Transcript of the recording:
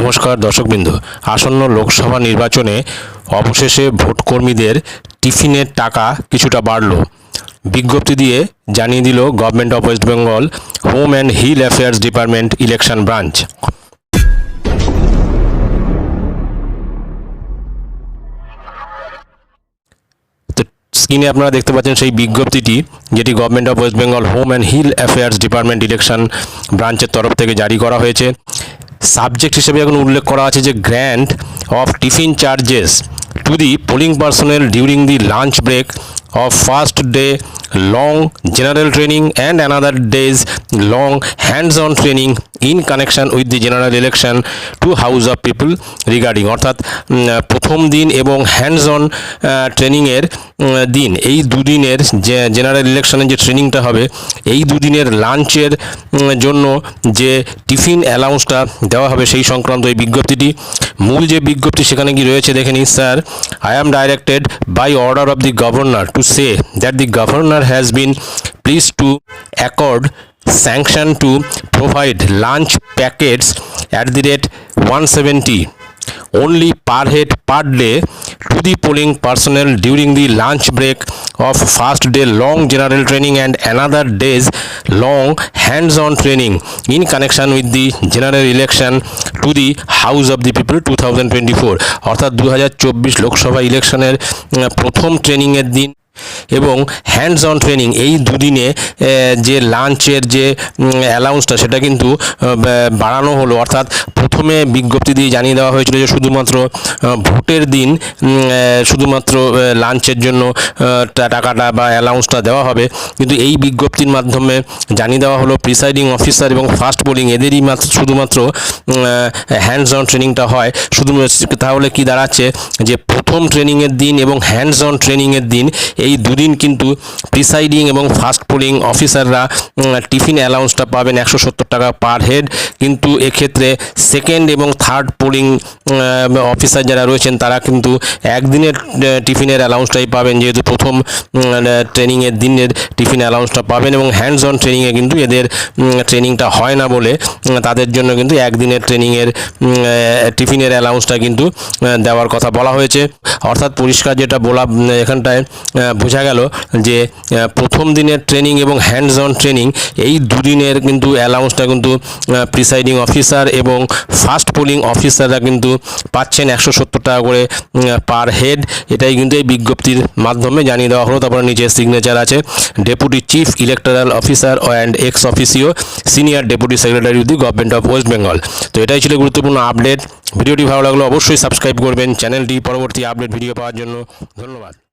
নমস্কার দর্শকবৃন্দ। আসন্ন লোকসভা নির্বাচনে অবশেষে ভোটকর্মীদের টিফিনের টাকা কিছুটা বাড়ল। বিজ্ঞপ্তি দিয়ে জানিয়ে দিল government of West Bengal home and hill affairs department election branch স্ক্রিনে আপনারা দেখতে পাচ্ছেন সেই বিজ্ঞপ্তিটি, যেটি government of West Bengal home and hill affairs department election ব্রাঞ্চের তরফ থেকে জারি করা হয়েছে। সাবজেক্ট হিসেবে এখন উল্লেখ করা আছে যে grant of tiffin charges to the polling personnel during the lunch break of first day long general training and another days long hands on training in connection with the general election to house of people regarding অর্থাৎ প্রথম দিন এবং hands on ট্রেনিংয়ের দিন। এই দুদিনের যে general ইলেকশনের যে ট্রেনিংটা হবে, এই দুদিনের লাঞ্চের জন্য যে টিফিন অ্যালাউন্সটা দেওয়া হবে সেই সংক্রান্ত এই বিজ্ঞপ্তিটি। মূল যে বিজ্ঞপ্তি সেখানে কি রয়েছে দেখে নিন sir I am directed by order of the governor to say that the governor has been please to accord sanction to provide lunch packets at the rate 170 only per head per day to the polling personnel during the lunch break of first day long general training and another days long hands-on training in connection with the general election to the house of the people 2024 অর্থাৎ দু হাজার চব্বিশ লোকসভা ইলেকশনের প্রথম ট্রেনিংয়ের দিন এবং hands on training এই দুদিনে যে লাঞ্চের যে অ্যালাউন্সটা সেটা কিন্তু বাড়ানো হলো। অর্থাৎ প্রথমে বিজ্ঞপ্তি দিয়ে জানিয়ে দেওয়া হয়েছিল যে শুধুমাত্র ভোটের দিন শুধুমাত্র লাঞ্চের জন্য টাকাটা বা অ্যালাউন্সটা দেওয়া হবে। কিন্তু এই বিজ্ঞপ্তির মাধ্যমে জানিয়ে দেওয়া হলো প্রিসাইডিং অফিসার এবং ফার্স্ট বোলিং এদেরই মাত্র শুধুমাত্র হ্যান্ডস অন ট্রেনিংটা হয়। শুধু তাহলে কি দাঁড়াচ্ছে? যে প্রথম ট্রেনিংয়ের দিন এবং হ্যান্ডস অন ট্রেনিংয়ের দিন এই দুদিন কিন্তু প্রিসাইডিং এবং ফার্স্ট পোলিং অফিসাররা টিফিন অ্যালাউন্সটা পাবেন একশো সত্তর টাকা পার হেড কিন্তু এক্ষেত্রে সেকেন্ড এবং থার্ড পোলিং অফিসার যারা রয়েছেন, তারা কিন্তু একদিনের টিফিনের অ্যালাউন্সটাই পাবেন। যেহেতু প্রথম ট্রেনিংয়ের দিনের টিফিন অ্যালাউন্সটা পাবেন এবং হ্যান্ডস অন ট্রেনিংয়ে কিন্তু এদের ট্রেনিংটা হয় না বলে তাদের জন্য কিন্তু একদিনের ট্রেনিংয়ের টিফিনের অ্যালাউন্সটা কিন্তু দেওয়ার কথা বলা হয়েছে। অর্থাৎ পরিষ্কার যেটা বলা এখানটায় বোঝা গেল যে প্রথম দিনের ট্রেনিং এবং হ্যান্ডস অন ট্রেনিং এই দুদিনের কিন্তু অ্যালাউন্সটা কিন্তু প্রিসাইডিং অফিসার এবং ফার্স্ট পোলিং অফিসাররা কিন্তু পাচ্ছেন একশো সত্তর টাকা করে পার হেড এটাই কিন্তু এই বিজ্ঞপ্তির মাধ্যমে জানিয়ে দেওয়া হলো। তারপরে নিচে সিগনেচার আছে deputy chief electoral officer and ex officio senior deputy secretary of the government of West Bengal তো এটাই ছিল গুরুত্বপূর্ণ আপডেট ভিডিওটি ভালো লাগল অবশ্যই সাবস্ক্রাইব করবেন। চ্যানেলটি পরবর্তী আপডেট ভিডিও পাওয়ার জন্য ধন্যবাদ।